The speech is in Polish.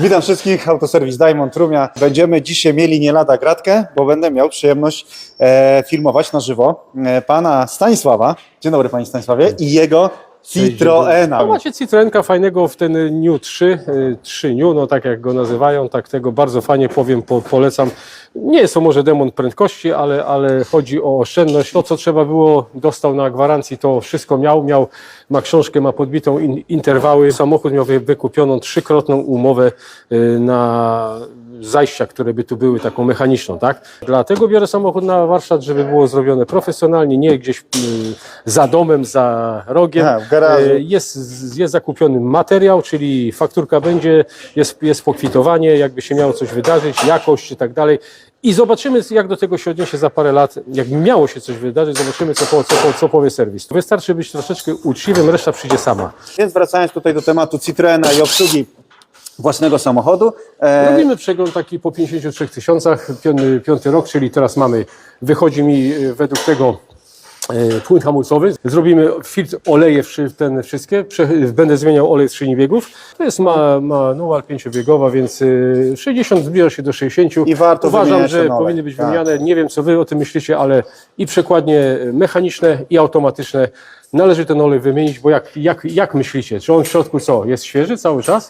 Witam wszystkich, autoserwis Diamond Rumia. Będziemy dzisiaj mieli nie lada gratkę, bo będę miał przyjemność e, filmować na żywo e, pana Stanisława. Dzień dobry panie Stanisławie i jego Citroena. No macie Citroenka fajnego w ten New 3, y, 3 New, no tak jak go nazywają, tak tego bardzo fajnie powiem, po, polecam. Nie jest to może demon prędkości, ale, ale chodzi o oszczędność. To, co trzeba było, dostał na gwarancji, to wszystko miał. miał ma książkę, ma podbitą in, interwały. Samochód miał wy- wykupioną trzykrotną umowę y, na zajścia, które by tu były taką mechaniczną, tak? Dlatego biorę samochód na warsztat, żeby było zrobione profesjonalnie, nie gdzieś y, za domem, za rogiem. Aha, w garażu. Y, jest, jest zakupiony materiał, czyli fakturka będzie, jest, jest pokwitowanie, jakby się miało coś wydarzyć, jakość i tak dalej. I zobaczymy, jak do tego się odniesie za parę lat. Jak miało się coś wydarzyć, zobaczymy, co, po- co, po- co powie serwis. Wystarczy być troszeczkę uczciwym, reszta przyjdzie sama. Więc wracając tutaj do tematu Citroena i obsługi własnego samochodu. E, Robimy przegląd taki po 53 tysiącach, piąty, piąty rok, czyli teraz mamy, wychodzi mi e, według tego płyn hamulcowy. Zrobimy filtr oleje ten wszystkie, będę zmieniał olej z szyjni biegów. To jest ma, manual pięciobiegowa, więc e, 60 zbliża się do 60. I warto Uważam, że powinny być Tak. wymieniane. Nie wiem, co wy o tym myślicie, ale i przekładnie mechaniczne, i automatyczne należy ten olej wymienić, bo jak, jak, jak myślicie, czy on w środku co, jest świeży cały czas?